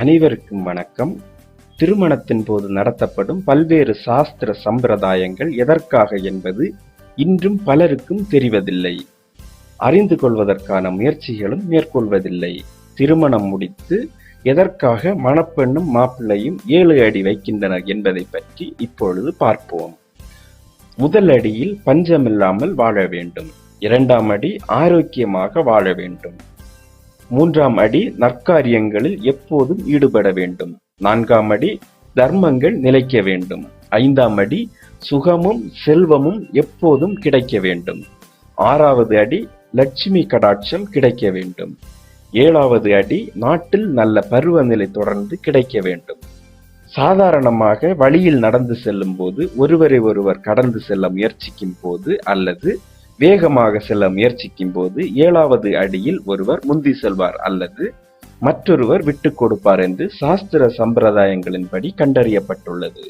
அனைவருக்கும் வணக்கம். திருமணத்தின் போது நடத்தப்படும் பல்வேறு சாஸ்திர சம்பிரதாயங்கள் எதற்காக என்பது இன்றும் பலருக்கும் தெரிவதில்லை. அறிந்து கொள்வதற்கான முயற்சிகளும் மேற்கொள்வதில்லை. திருமணம் முடித்து எதற்காக மணப்பெண்ணும் மாப்பிள்ளையும் ஏழு அடி வைக்கின்றனர் என்பதை பற்றி இப்பொழுது பார்ப்போம். முதல் அடியில் பஞ்சமில்லாமல் வாழ வேண்டும். இரண்டாம் அடி ஆரோக்கியமாக வாழ வேண்டும். மூன்றாம் அடி நற்காரியங்களில் எப்போதும் ஈடுபட வேண்டும். நான்காம் அடி தர்மங்கள் நிலைக்க வேண்டும். ஐந்தாம் அடி சுகமும் செல்வமும் எப்போதும் கிடைக்க வேண்டும். ஆறாவது அடி லட்சுமி கடாட்சம் கிடைக்க வேண்டும். ஏழாவது அடி நாட்டில் நல்ல பருவநிலை தொடர்ந்து கிடைக்க வேண்டும். சாதாரணமாக வழியில் நடந்து செல்லும் போது ஒருவரை ஒருவர் கடந்து செல்ல முயற்சிக்கும் போது அல்லது வேகமாக செல்ல முயற்சிக்கும் போது ஏழாவது அடியில் ஒருவர் முந்தி செல்வார் அல்லது மற்றொருவர் விட்டு கொடுப்பார் என்று சாஸ்திர சம்பிரதாயங்களின்படி கண்டறியப்பட்டுள்ளது.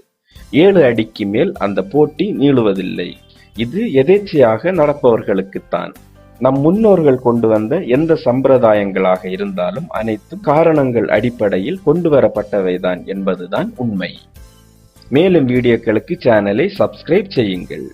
ஏழு அடிக்கு மேல் அந்த போட்டி நீளுவதில்லை. இது எதேச்சையாக நடப்பவர்களுக்குத்தான். நம் முன்னோர்கள் கொண்டு வந்த எந்த சம்பிரதாயங்களாக இருந்தாலும் அனைத்தும் காரணங்கள் அடிப்படையில் கொண்டு வரப்பட்டவைதான் என்பதுதான் உண்மை. மேலும் வீடியோக்களுக்கு சேனலை சப்ஸ்கிரைப் செய்யுங்கள்.